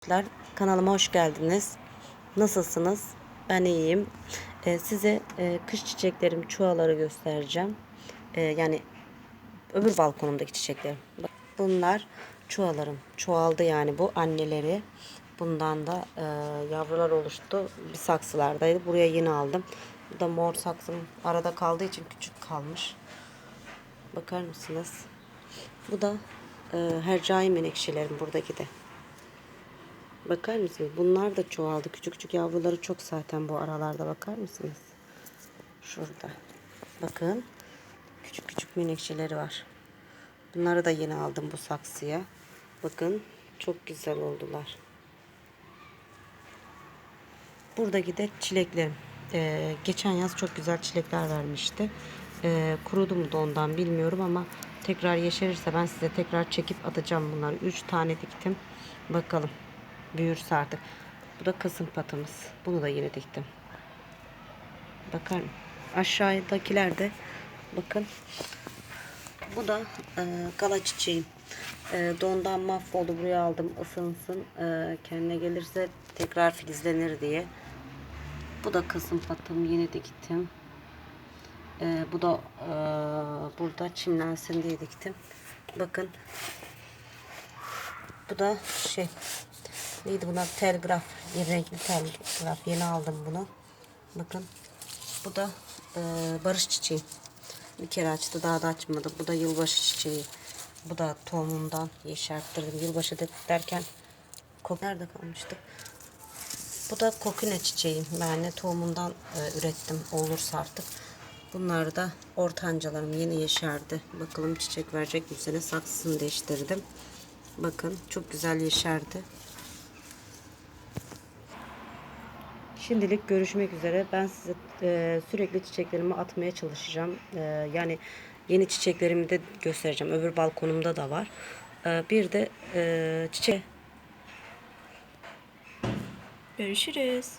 Arkadaşlar kanalıma hoş geldiniz. Nasılsınız? Ben iyiyim. Ee, size e, kış çiçeklerim çuvaları göstereceğim. Ee, yani öbür balkonumdaki çiçeklerim. Bunlar çuvalarım. Çoğaldı yani bu anneleri. Bundan da e, yavrular oluştu. Bir saksılardaydı. Buraya yeni aldım. Bu da mor saksım arada kaldığı için küçük kalmış. Bakar mısınız? Bu da e, hercai menekşelerim buradaki de. Bakar mısınız? Bunlar da çoğaldı. Küçük küçük yavruları çok zaten bu aralarda bakar mısınız? Şurada. Bakın. Küçük küçük menekşeleri var. Bunları da yeni aldım bu saksıya. Bakın. Çok güzel oldular. Buradaki de çileklerim. Ee, geçen yaz çok güzel çilekler vermişti. Ee, kurudu mu da ondan bilmiyorum ama tekrar yeşerirse ben size tekrar çekip atacağım bunları. 3 tane diktim. Bakalım. Büyürse artık. Bu da kasım patımız. Bunu da yine diktim. Bakar Aşağıdakiler de bakın. Bu da e, gala çiçeğim. E, dondan mahvoldu. Buraya aldım. ısınsın. E, kendine gelirse tekrar filizlenir diye. Bu da kasım patım. Yine diktim. E, bu da e, burada çimlensin diye diktim. Bakın. Bu da şey neydi bunlar telgraf. Renkli telgraf. Yeni aldım bunu. Bakın. Bu da e, barış çiçeği. Bir kere açtı daha da açmadı. Bu da yılbaşı çiçeği. Bu da tohumundan yeşerttirdim. Yılbaşı de- derken kok nerede kalmıştı? Bu da kokine çiçeği. Yani tohumundan e, ürettim. Olursa artık. Bunlar da ortancalarım. Yeni yeşerdi. Bakalım çiçek verecek mi? Sene saksısını değiştirdim. Bakın çok güzel yeşerdi Şimdilik görüşmek üzere. Ben size e, sürekli çiçeklerimi atmaya çalışacağım. E, yani yeni çiçeklerimi de göstereceğim. Öbür balkonumda da var. E, bir de e, çiçek Görüşürüz.